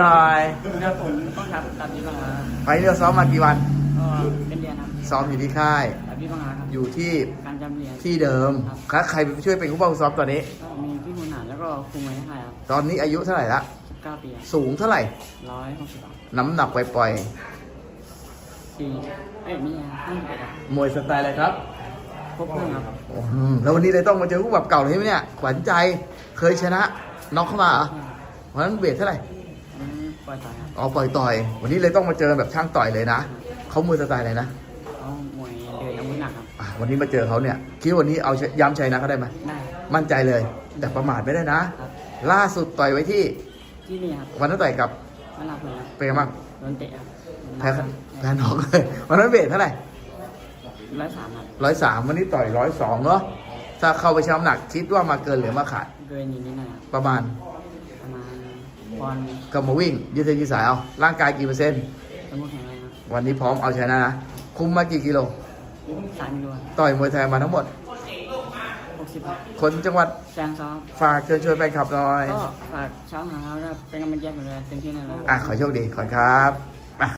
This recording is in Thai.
หน่อยครับผมต้องครับตัดพี่บังอาครับไฟล์เราซ้อมมากี่วัน ก็เป็นเรียนครับซ้อมอยู่ที่ค่ายตัดพี่บังอาครับ อยู่ที่การจำเรียน ที่เดิมครับใครเป็นผู้ช่วยเป็นผู้บังคับซ้อมตอนนี้ ก็มีพี่คุณหานแล้วก็ครูไม้ไทยครับตอนนี้อายุเท่าไหร่ละ19ปีครับสูงเท่าไหร่ ร้อยหกสิบน้ำหนักปล่อยสี่เอ้ยนี่ห้าสิบเอ็ดครับๆมวยสไตล์อะไรครับครบเครื่องครับอืมแล้ววันนี้เลยต้องมาเจอผู้แบบเก่าเลยใช่ไหมเนี่ย ขวัญใจ เคยชนะน็อกเข้ามาเหรอเพราะฉะนั้นเวทเท่าไหร่อันนี้ป ล่อยต่อยครับอ๋อปล่อยต่อย วันนี้เลยต้องมาเจอแบบช่างต่อยเลยนะเขามวยสไตล์อะไรนะเขามวยเดินอาวุธหนักครับอะวันนี้มาเจอเขาเนี่ยคิดว่าวันนี้เอาย้ำชัยนะเขาได้ไหมได้มั่นใจเลย แต่ประมาทไม่ได้นะครับล่าสุดต่อยไว้ที่ที่นี่ครับวันนั้นต่อยกับเวลาเปิดครับเป็นไงบ้างโดนเตะครับแพ้แพ้น็อกเลยวันนั้นเวทเท่าไหร่ร้อยสามครับร้อยสามวันนี้ต่อยร้อยสองเนาะถ้าเข้าไปช้ำหนักคิดว่ามาเกินหรือมาขาดเกินอยู่นิดหน่อยครับประมาณประมาณ ปอนด์ก็มาวิ่งยืดเส้นยืดสายเอา ร่างกายกี่เปอร์เซ็นต์สมมติแข็งแรงครับวันนี้พร้อมเอาชนะนะ คุมมากี่กิโลสามกิโลครับต่อยมวยไทยมาทั้งหมดหกสิบครับคนจังหวัดแซงซ้อมฝากเชิญชวนแฟนคลับหน่อย ก็ฝากช่องหาเราเป็นกำลังใจให้ผมเลยเต็มที่แน่นอน อะขอโชคดีขอบคุณครับ